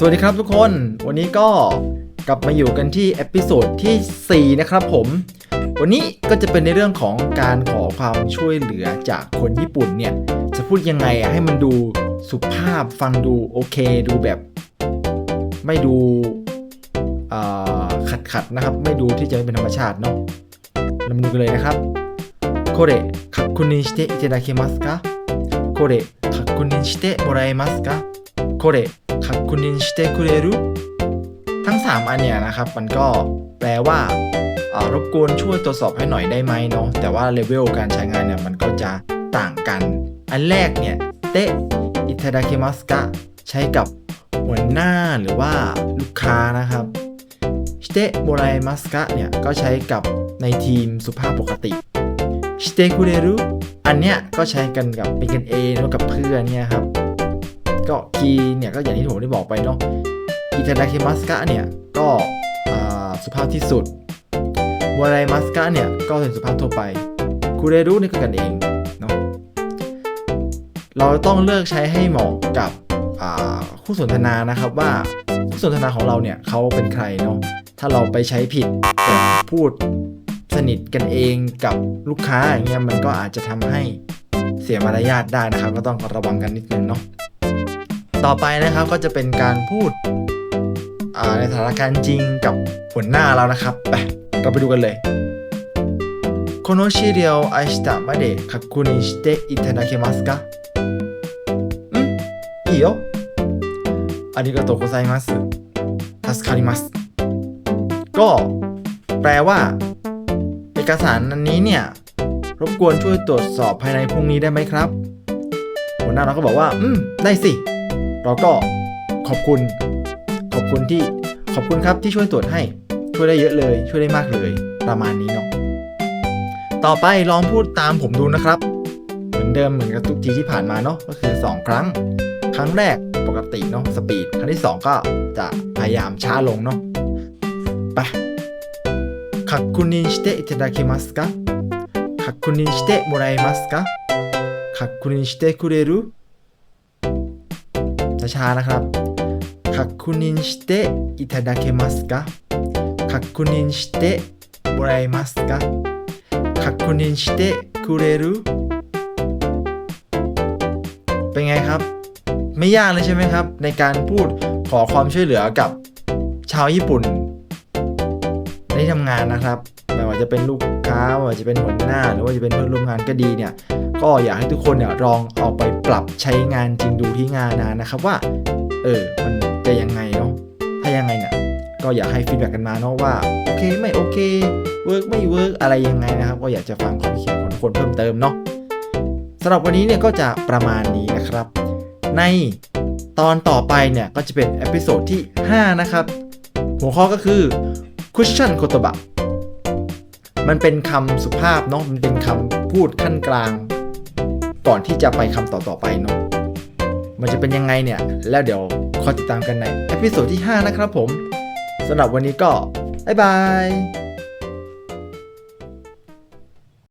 สวัสดีครับทุกคน วันนี้ก็กลับมาอยู่กันที่เอพิโซดที่ 4 นะครับผม วันนี้ก็จะเป็นในเรื่องของการขอความช่วยเหลือจากคนญี่ปุ่นเนี่ย จะพูดยังไงอะให้มันดูสุภาพฟังดูโอเคดูแบบ ไม่ดูขัดขัดๆนะครับ ไม่ดูที่จะไม่เป็นธรรมชาติเนาะเรามาดูกันเลยนะครับこれ確認していただけますかこれ確認してもらえますか โคเรคักคุนินชิเตคเรรุทั้ง 3 อันเนี่ยนะครับ มันก็แปลว่ารบกวนช่วยตรวจสอบให้หน่อยได้ไหมเนาะแต่ว่าเลเวลการใช้งานเนี่ยมันก็จะต่างกัน อันแรกเนี่ยเตะอิตาดาเคมัสกะใช้กับหัวหน้าหรือว่าลูกค้านะครับชิเตโบรามัสกะเนี่ยก็ใช้กับในทีมสุภาพปกติชิเตคุเรรุอันเนี้ยก็ใช้กันกับเป็นกันเองแล้วกับเพื่อนเนี่ยครับ ก็คีเนี่ยก็อย่างที่ผมได้บอกไปเนาะอิตาดาเคมัสกะเนี่ยก็สุภาพที่สุดวารายมัสกะเนี่ยก็เป็นสุภาพทั่วไปคูเรรุนี่ก็กันเองเนาะเราต้องเลือกใช้ให้เหมาะกับคู่สนทนานะครับว่าคู่สนทนาของเราเนี่ยเขาเป็นใครเนาะถ้าเราไปใช้ผิดแบบพูดสนิทกันเองกับลูกค้าอย่างเงี้ยมันก็อาจจะทำให้เสียมารยาทได้นะครับ ก็ต้องระวังกันนิดนึงเนาะ ต่อไปนะครับก็จะเป็นการพูดอ่าในสถานการณ์จริงกับหัวหน้าเรานะครับไปเราไปดูกันเลยこの資料を明日まで確認していただけますかうんいいよありがとうございます助かりますก็แปลว่า เอกสารอันนี้เนี่ยรบกวนช่วยตรวจสอบภายในพรุ่งนี้ได้ไหมครับ หัวหน้าเราก็บอกว่า อืม ได้สิ เราก็ขอบคุณ ขอบคุณที่ขอบคุณครับที่ช่วยตรวจให้ ช่วยได้เยอะเลย ช่วยได้มากเลย ประมาณนี้เนาะต่อไปลองพูดตามผมดูนะครับ เหมือนเดิมเหมือนกับทุกทีที่ผ่านมาเนาะก็คือ 2 ครั้ง ครั้งแรกปกติเนาะสปีดครั้งที่ 2 ก็จะพยายามช้าลงเนาะไปคักคุนินชเตอิตาดาคิมัสกะคักคุนินชเตะโมไรมัสกะคักคุนินชเตะคุเรรุ ชานะครับคักคุนินสเตอิทาดาเคมัสกะคักคุนินสเตบรายมัสกะคักคุนินสเตคุเรรุเป็นไงครับ ไม่ยากเลยใช่ไหมครับ ในการพูดขอความช่วยเหลือกับชาวญี่ปุ่นในที่ทำงานนะครับไม่ว่าจะเป็นลูกค้าไม่ว่าจะเป็นหัวหน้า หรือว่าจะเป็นเพื่อนร่วมงานก็ดีเนี่ย ก็อยากให้ทุกคนเนี่ยลองเอาไปปรับใช้งานจริงดูที่งานนะนะครับว่า เออ มันจะยังไงเนาะ ถ้ายังไงเนี่ยก็อยากให้ฟีดแบ็กกันมาเนาะว่าโอเคไม่โอเคเวิร์กไม่เวิร์กอะไรยังไงนะครับ ก็อยากจะฟังความคิดเห็นของทุกคนเพิ่มเติมเนาะสำหรับวันนี้เนี่ยก็จะประมาณนี้นะครับ ในตอนต่อไปเนี่ยก็จะเป็นเอพิโซดที่ 5 นะครับ หัวข้อก็คือ cushion k o t o b a มันเป็นคำสุภาพเนาะมันเป็นคำพูดขั้นกลาง ก่อนที่จะไปคำต่อๆไปเนาะมันจะเป็นยังไงเนี่ย แล้วเดี๋ยวคอยติดตามกันในเอพิโซดที่ 5 นะครับผมสำหรับวันนี้ก็ บ๊ายบาย